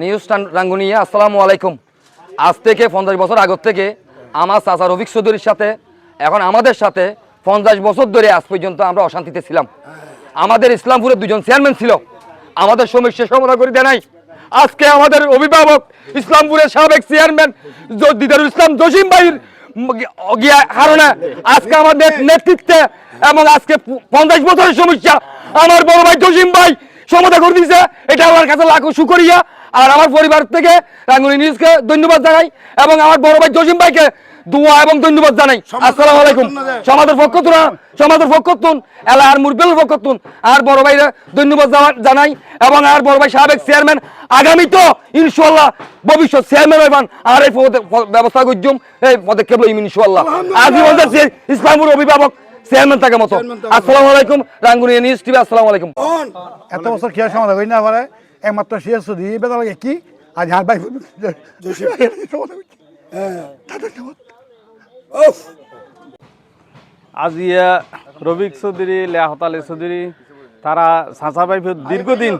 News Rangunia, আসসালামু আলাইকুম। আজ থেকে পঞ্চাশ বছর আগর থেকে আমার চাচা রফিক চৌধুরীর সাথে, এখন আমাদের সাথে পঞ্চাশ বছর ধরে আজ পর্যন্ত আমরা অশান্তিতে ছিলাম। আমাদের ইসলামপুরের দুজন চেয়ারম্যান ছিল। আমাদের সমস্যা সমাধান করে দেয় নাই। আজকে আমাদের অভিভাবক ইসলামপুরের সাবেক চেয়ারম্যান দিদারুল ইসলাম জসিম ভাইয়ের কারণে আজকে আমাদের নেতৃত্বে এবং আজকে পঞ্চাশ বছরের সমস্যা আমার বড় ভাই জসিম ভাই সমাধান করে দিয়েছে। এটা আমার কাছে লাখো সুকরিয়া আর আমার পরিবার থেকে রাঙ্গুনি নিউজকে ধন্যবাদ জানাই এবং আমার বড় ভাই জসিম ভাইকে দোয়া এবং ধন্যবাদ জানাই। আসসালামু আলাইকুম। সমাজের পক্ষ তুন সমাজের পক্ষ তুন এলাহার মুরবেল পক্ষ তুন আর বড় ভাইরা ধন্যবাদ জানাই এবং আর বড় ভাই সাবেক চেয়ারম্যান আগামী তো ইনশাল্লাহ ভবিষ্যৎ চেয়ারম্যান হইবান। আর এই ব্যবস্থা করছুম এই পদক্ষেপ লইম ইনশাল্লাহ আজীবন ইসলামপুর অভিভাবক চেয়ারম্যান থাকে মতো। আসসালামু আলাইকুম রাঙ্গুনি নিউজ টিভি আসসালামু আলাইকুম। এত বছর খেয়াল সমাধান করি না পারে একমাত্র শেয়ার শুধু বেদা লাগে কি? আজ হাত ভাই সমাধান আজিয়া রবিক চৌধুরী লেয়াহত আলী চৌধুরী তারা চাচা বাইফ দীর্ঘদিন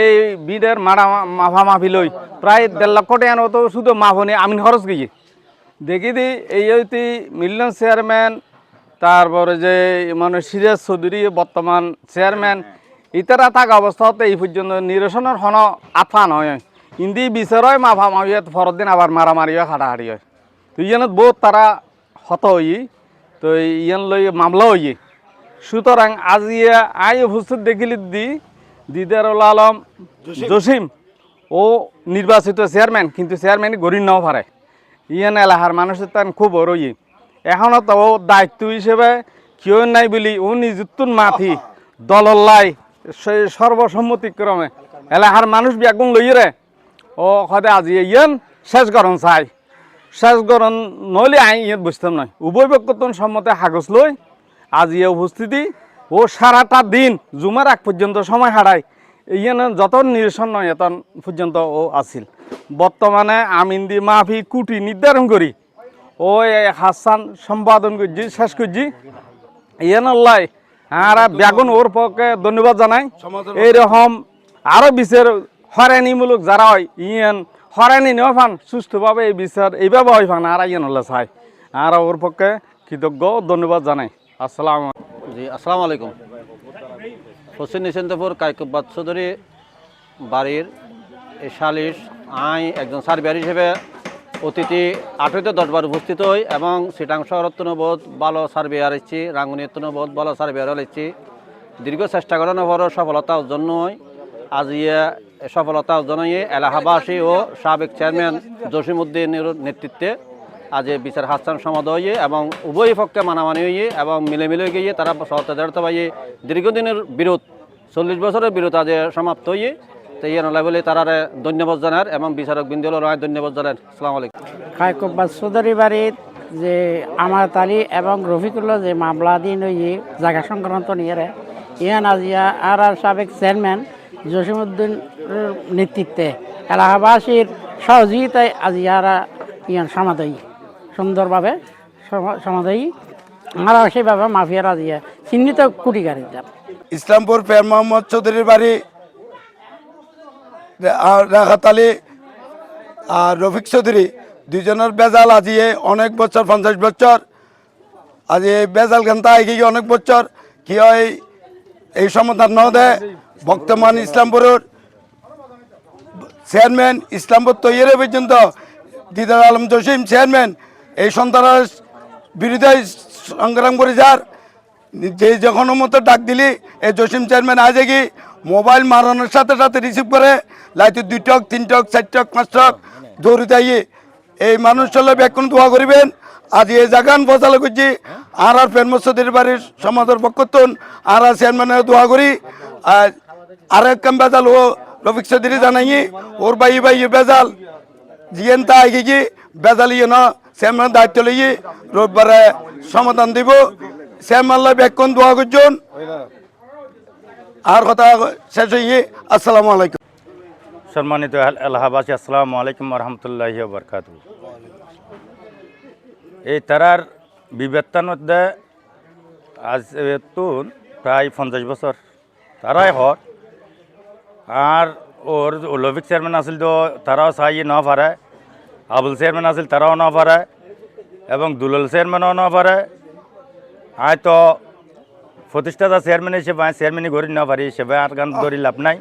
এই বিডের মারা মাফা মাফি লই প্রায় দেড় লক্ষ টাকা মতো শুধু মাফনি আমিন খরচ গিয়ে। দেখি দি এই হইতে মিলন চেয়ারম্যান তারপরে যে মানে সিরাজ চৌধুরী বর্তমান চেয়ারম্যান ইতারা থাকা অবস্থাতে এই পর্যন্ত নিরসনের হন আথা নয় ইন্দি বিচারয় মাফা মাফি পরের দিন আবার মারামারি হয় হাঁটাহাঁটি হয়। তো ইয়ানত বহুত তারা হত হই তো ইয়ান লই মামলা হই সুতরাং আজিয়া আই উপস্থিত দেখিলি দি দিদারুল আলম জসিম। ও নির্বাচিত চেয়ারম্যান কিন্তু চেয়ারম্যান গরিব নাও পারে ইয়ান এলাহার মানুষের তান খুব বড় ই এখনও তো ও দায়িত্ব হিসেবে কেউ নাই বলি ও নিযুক্তুন মাথি দলল্লাই সর্বসম্মতিক্রমে। এলাহার মানুষ ব্যাগুন লইরে ও সদে আজি ইয়ান শেষ গরম চাই। শেষ গরম নইলে আই ইয়াত বুঝতাম নয় উভয় পক্ষতন সম্মতে কাগজ লই আজি এ উপস্থিতি। ও সারাটা দিন জুমার আগ পর্যন্ত সময় হারায় ইয়ান যত নিরসন নয় এত পর্যন্ত ও আছিল। বর্তমানে আমিন্দি মাফি কুটি নির্ধারণ করি। ও এই হাসান সম্পাদন করছি, শেষ করছি। ইয়ান আল্লাহ আর ব্যাগুন ওর পক্ষে ধন্যবাদ জানাই। এইরকম আরও বিচার হরানিমূলক যারা হয় ইয়ান হরানি নেওয়া ফান সুস্থভাবে এই বিচার এইভাবে হয় ফান আর ইয়ান হল্লা চাই। আর ওর পক্ষে কৃতজ্ঞ ধন্যবাদ জানাই। আসসালাম জি আসসালামু আলাইকুম। হোসেন নিসেন্তপুর কাইকুব্বাদ চৌধুরী বাড়ির এই সালিশ আই একজন সার্ভিয়ার হিসেবে অতিথি আঠেরোতে দশবার উপস্থিত হই এবং সিটাং শহরত বহুত ভালো সার্ভিয়ার ইচ্ছি রাঙ্গুনিয়ত বহুত ভালো সার্ভিয়ার ইচ্ছি দীর্ঘ চেষ্টা করানোর পরও সফলতা অর্জন নয় আজ ইয়ে সফলতা অর্জন হয়ে এলাহাবাসী ও সাবেক চেয়ারম্যান জসিমউদ্দিনের নেতৃত্বে আজ বিচার হাসান সমাধ হয়ে এবং উভয় পক্ষে মানামানি হয়ে এবং মিলেমিলে গিয়ে তারা সহযোগিতা পাইয়ে দীর্ঘদিনের বিরোধ, চল্লিশ বছরের বিরোধ আজ সমাপ্ত হয়ে তো ইয়ে নলাই বলে তারা ধন্যবাদ জানার এবং বিচারক বিন্দুল রায় ধন্যবাদ জানার। আসসালামু আলাইকুম। চৌধুরী বাড়ির যে আমার তালি এবং রফিকুল্লাহ যে মামলা দিন ওই জায়গা সংক্রান্ত নিয়ে ইয়ান আজিয়া আর আর সাবেক চেয়ারম্যান জসিমুদ্দিন নেতৃত্বে এলাহাবাসীর সহযোগিতায় আজিয়ারা ইয়ান সমাধায়ী সুন্দরভাবে সম- সমাধায়ী আর সেইভাবে মাফিয়ার আজিয়া চিহ্নিত কুটি গাড়ি যান ইসলামপুর ফের মোহাম্মদ চৌধুরীর বাড়ি আর রাহাত আলী আর রফিক চৌধুরী দুজনের বেজাল আজিয়ে অনেক বছর, পঞ্চাশ বছর। আজ এই বেজাল গানটা এগিয়ে অনেক বছর? কি হয়? এই সমাধান ন দেয় বর্তমান ইসলামপুরের চেয়ারম্যান ইসলামপুর তৈরি পর্যন্ত দিদার আলম জসিম চেয়ারম্যান এই সন্ত্রাস বিরুদ্ধে সংগ্রাম করে যার। যে যখন মতো ডাক দিলি, এই জসিম চেয়ারম্যান আজ কি মোবাইল মারানোর সাথে সাথে রিসিভ করে লাইতে দুই টক, তিন টক, চার টক, পাঁচ টক দৌড়ি তাইয়ে এই মানুষ চলে ব্যাকুন দোয়া করিবেন। আজ এই জাগান ফসালো করছি আর আর ফের মসজিদের বাড়ির সমাজের পক্ষতন আর আর চেয়ারম্যানের দোয়া করি। আর এক কাম বেজাল, ও রফিক চৌধুরী জানাই ওর বাই বাই বেজাল, জিয়েন তা কি, বেজাল ইয়ে না চেয়ারম্যান দায়িত্ব লইয়ে রোববারে সমাধান দিব। চেয়ারম্যান ব্যাকুন দোয়া করছেন। আর কথা শেষ হয়ে আসসালামু আলাইকুম। সম্মানিত এল- এলাহাবাসী আসসালামু আলাইকুম রহমতুল্লাহি বরকাত এই তারার বিবেত্তার মধ্যে আজ তুন প্রায় পঞ্চাশ বছর তারাই হর আর ওর লফিক চেয়ারম্যান আছিল তো, তারাও চাই ন পারে। আবুল চেয়ারম্যান আছিল, তারাও ন পারে। এবং দুলাল চেয়ারম্যানও ন পারে। আয় তো প্রতিষ্ঠাতা চেয়ারম্যান হিসেবে চেয়ারম্যানই গড়ি না পারি হিসেবে, আর গান ধরি লাভ নাই।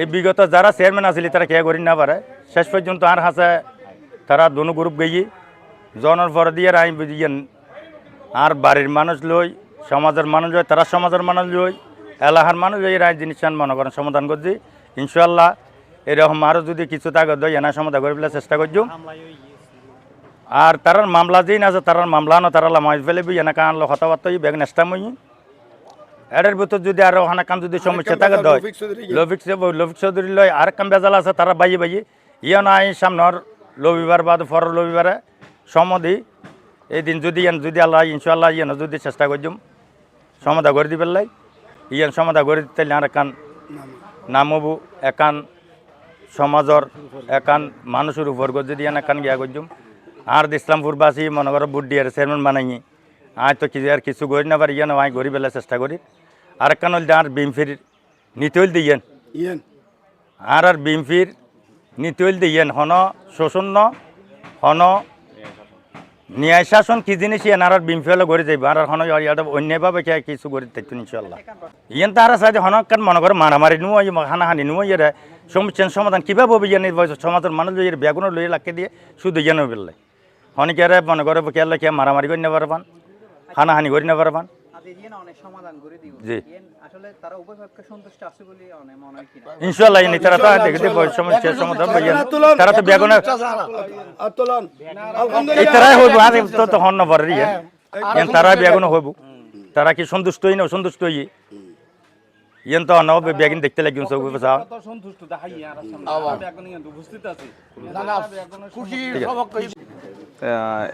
এই বিগত যারা চেয়ারম্যান আছিল, তারা কে করি না পারে। শেষ পর্যন্ত আর হাসে, তারা দোনো গ্রুপ গেই জনের পর দিয়ে আই বুঝিয়েন আর বাড়ির মানুষ লই, সমাজের মানুষ লই, তারা সমাজের মানুষ লই, এলাকার মানুষ লই রায় জিনিস মনে করেন, সমাধান করছি। ইনশাল্লাহ এরকম আরও যদি কিছু থাকে দই এনা সমাধান করে ফেলার চেষ্টা করছি। আর তারার মামলা যেই না আছে তারার মামলা না তারা লামাই ফেলে বই এনা কান কথাবার্তা বেগ নেস্তা মই এটার ভিতর যদি আরও হানা কাম যদি সমস্যা থাকে দয় রফিক চৌধুরী লয় আর কাম বেজাল আছে তারা বাইয়ে বাইয়ে। ইয়ে নাই সামনের রবিবার বাদ পরের রবিবারে সমদি এই দিন যদি ইয়ান যদি আল্লাহ ইনশাল্লাহ ইয়ান যদি চেষ্টা করছুম সমাধা করে দিবে লাই। ইয়ান সমাধা করে দিতে আর একান নামবু একান সমাজর একান মানুষের উপর যদি ইয়ান একান গিয়া করছুম আর ইসলামপুরবাসী মনে করো বুদ্ধি আর চেয়ারম্যান বানাই আয় তো কিছু আর কিছু করি না পারি ইয়ান আয় গড়ি বেলা চেষ্টা করি। আর একান হল আর বিমফির নিতে হইল দিয়েন। ইয়েন। আর আর বিমফির নিতে হইল দিয়েন। হন শোষণ হন ন্যায় শাসন কি জিনিস ইয়ান? আর বিমফি হলে গড়ে যাইব। আর হন ইয়াটা অন্যায়ভাবে কে কিছু করে থাকতো ইনশাল্লাহ ইয়ান তারা সাথে হন কান মনে করে মারামারি নুয় হানাহানি নুয় ইয়ারে সমস্যার সমাধান কীভাবে হবে ইয়ান সমাজের মানুষ লইয়ের বেগুনো লইয়ে লাখে দিয়ে শুধু ইয়ান বেললাই হনিকেরে মনে করে কেলে কে মারামারি করে নেবার পান হানাহানি করে নেবার পান তারা মনে হয় ইনশাল্লাহ তো দেখতে তারা তো বেগুনে তারাই হইব ইয়ে। তারা বেগুনে হইব। তারা কি সন্তুষ্ট হই না সন্তুষ্ট হই ইয়ান তো অন্য বেগুন দেখতে লাগিন সব বসা সন্তুষ্ট দেখাই আর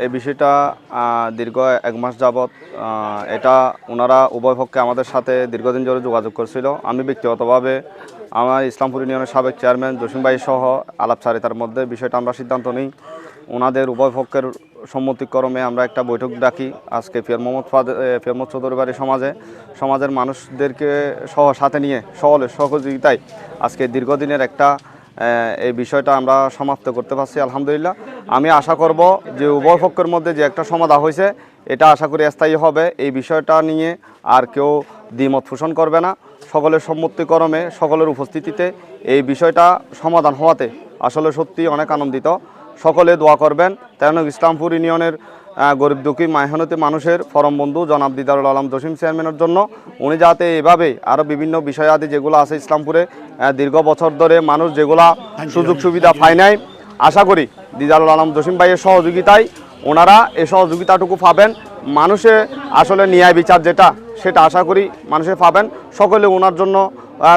এই বিষয়টা দীর্ঘ এক মাস যাবৎ এটা ওনারা উভয় পক্ষে আমাদের সাথে দীর্ঘদিন ধরে যোগাযোগ করছিল। আমি ব্যক্তিগতভাবে আমার ইসলামপুর ইউনিয়নের সাবেক চেয়ারম্যান জসিম ভাই সহ আলাপচারিতার মধ্যে বিষয়টা আমরা সিদ্ধান্ত নিই। ওনাদের উভয় পক্ষের সম্মতিক্রমে আমরা একটা বৈঠক ডাকি আজকে ফিয়ার মোহাম্মদ ফাদ ফিয়ার মোহাম্মদ চৌধুরী বাড়ির সমাজে। সমাজের মানুষদেরকে সহ সাথে নিয়ে সকলের সহযোগিতায় আজকে দীর্ঘদিনের একটা এই বিষয়টা আমরা সমাপ্ত করতে পারছি, আলহামদুলিল্লাহ। আমি আশা করব যে উভয় পক্ষের মধ্যে যে একটা সমাধা হয়েছে, এটা আশা করি স্থায়ী হবে। এই বিষয়টা নিয়ে আর কেউ দ্বিমত পোষণ করবে না। সকলের সম্মতিক্রমে সকলের উপস্থিতিতে এই বিষয়টা সমাধান হওয়াতে আসলে সত্যি অনেক আনন্দিত। সকলে দোয়া করবেন। তেন ইসলামপুর ইউনিয়নের গরিব দুঃখী মাইহানতি মানুষের পরম বন্ধু জনাব দিদারুল আলম জসিম চেয়ারম্যানের জন্য। উনি যাতে এভাবে আরও বিভিন্ন বিষয়াদি যেগুলো আছে ইসলামপুরে দীর্ঘ বছর ধরে মানুষ যেগুলা সুযোগ সুবিধা পায় নাই আশা করি দিদারুল আলম জসিম ভাইয়ের সহযোগিতায় ওনারা এই সহযোগিতাটুকু পাবেন। মানুষে আসলে ন্যায় বিচার যেটা, সেটা আশা করি মানুষে পাবেন। সকলে ওনার জন্য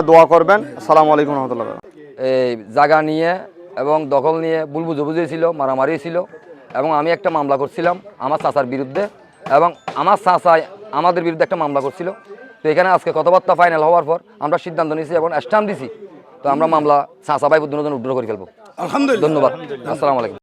দোয়া করবেন। সালাম আলাইকুম রহমতুল্লাহ। এই জায়গা নিয়ে এবং দখল নিয়ে ভুল বুঝাবুঝি ছিল, মারামারি ছিল এবং আমি একটা মামলা করছিলাম আমার চাচার বিরুদ্ধে এবং আমার চাচায় আমাদের বিরুদ্ধে একটা মামলা করছিল। তো এখানে আজকে কথাবার্তা ফাইনাল হওয়ার পর আমরা সিদ্ধান্ত নিয়েছি এবং স্ট্যাম্প দিছি। তো আমরা মামলা চাচা ভাই দুজন উদ্ধার করে ফেলব। আলহামদুলিল্লাহ। ধন্যবাদ। আসসালামু আলাইকুম।